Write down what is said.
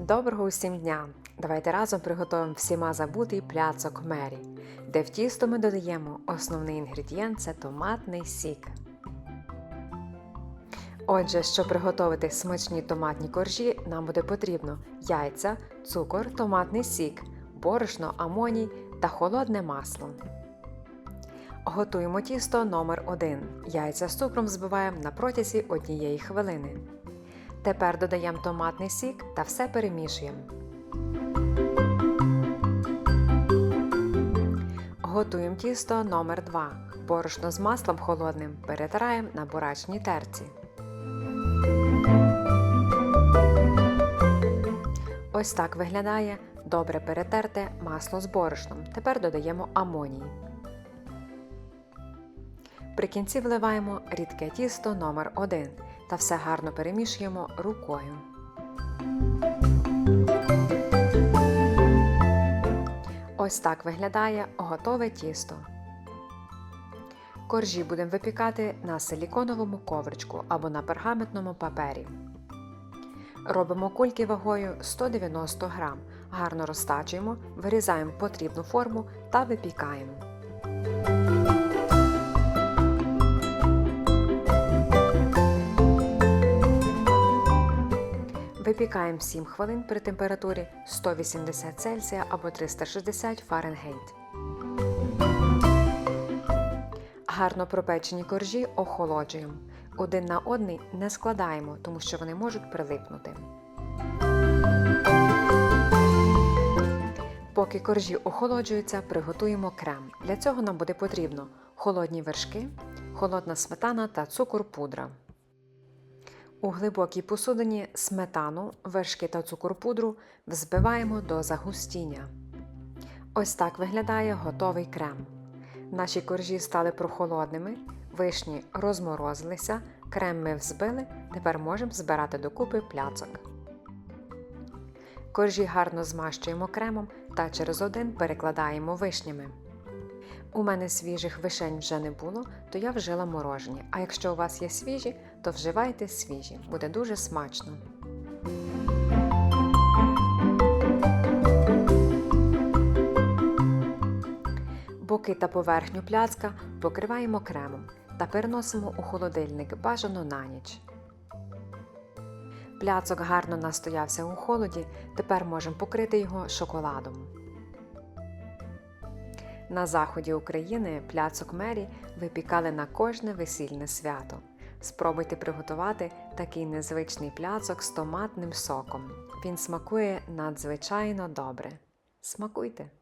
Доброго усім дня! Давайте разом приготуємо всіма забутий пляцок Мері, де в тісто ми додаємо основний інгредієнт це томатний сік. Отже, щоб приготувати смачні томатні коржі, нам буде потрібно яйця, цукор, томатний сік, борошно, амоній та холодне масло. Готуємо тісто номер 1 Яйця з цукром збиваємо на протязі однієї хвилини. Тепер додаємо томатний сік та все перемішуємо. Готуємо тісто номер 2 Борошно з маслом холодним перетираємо на бурачній терці. Ось так виглядає добре перетерте масло з борошном. Тепер додаємо амоній. При кінці вливаємо рідке тісто номер 1 та все гарно перемішуємо рукою. Ось так виглядає готове тісто. Коржі будемо випікати на силіконовому ковричку або на пергаментному папері. Робимо кульки вагою 190 г. Гарно розтачуємо, вирізаємо потрібну форму та випікаємо. Випікаємо 7 хвилин при температурі 180 Цельсія або 360 Фаренгейт. Гарно пропечені коржі охолоджуємо. Один на одний не складаємо, тому що вони можуть прилипнути. Поки коржі охолоджуються, приготуємо крем. Для цього нам буде потрібно холодні вершки, холодна сметана та цукор пудра. У глибокій посудині сметану, вершки та цукор-пудру взбиваємо до загустіння. Ось так виглядає готовий крем. Наші коржі стали прохолодними, вишні розморозилися, крем ми взбили, тепер можемо збирати докупи пляцок. Коржі гарно змащуємо кремом та через один перекладаємо вишнями. У мене свіжих вишень вже не було, то я вжила морожені. А якщо у вас є свіжі, то вживайте свіжі, буде дуже смачно. Боки та поверхню пляцка покриваємо кремом та переносимо у холодильник бажано на ніч. Пляцок гарно настоявся у холоді, тепер можемо покрити його шоколадом. На заході України пляцок Мері випікали на кожне весільне свято. Спробуйте приготувати такий незвичний пляцок з томатним соком. Він смакує надзвичайно добре. Смакуйте!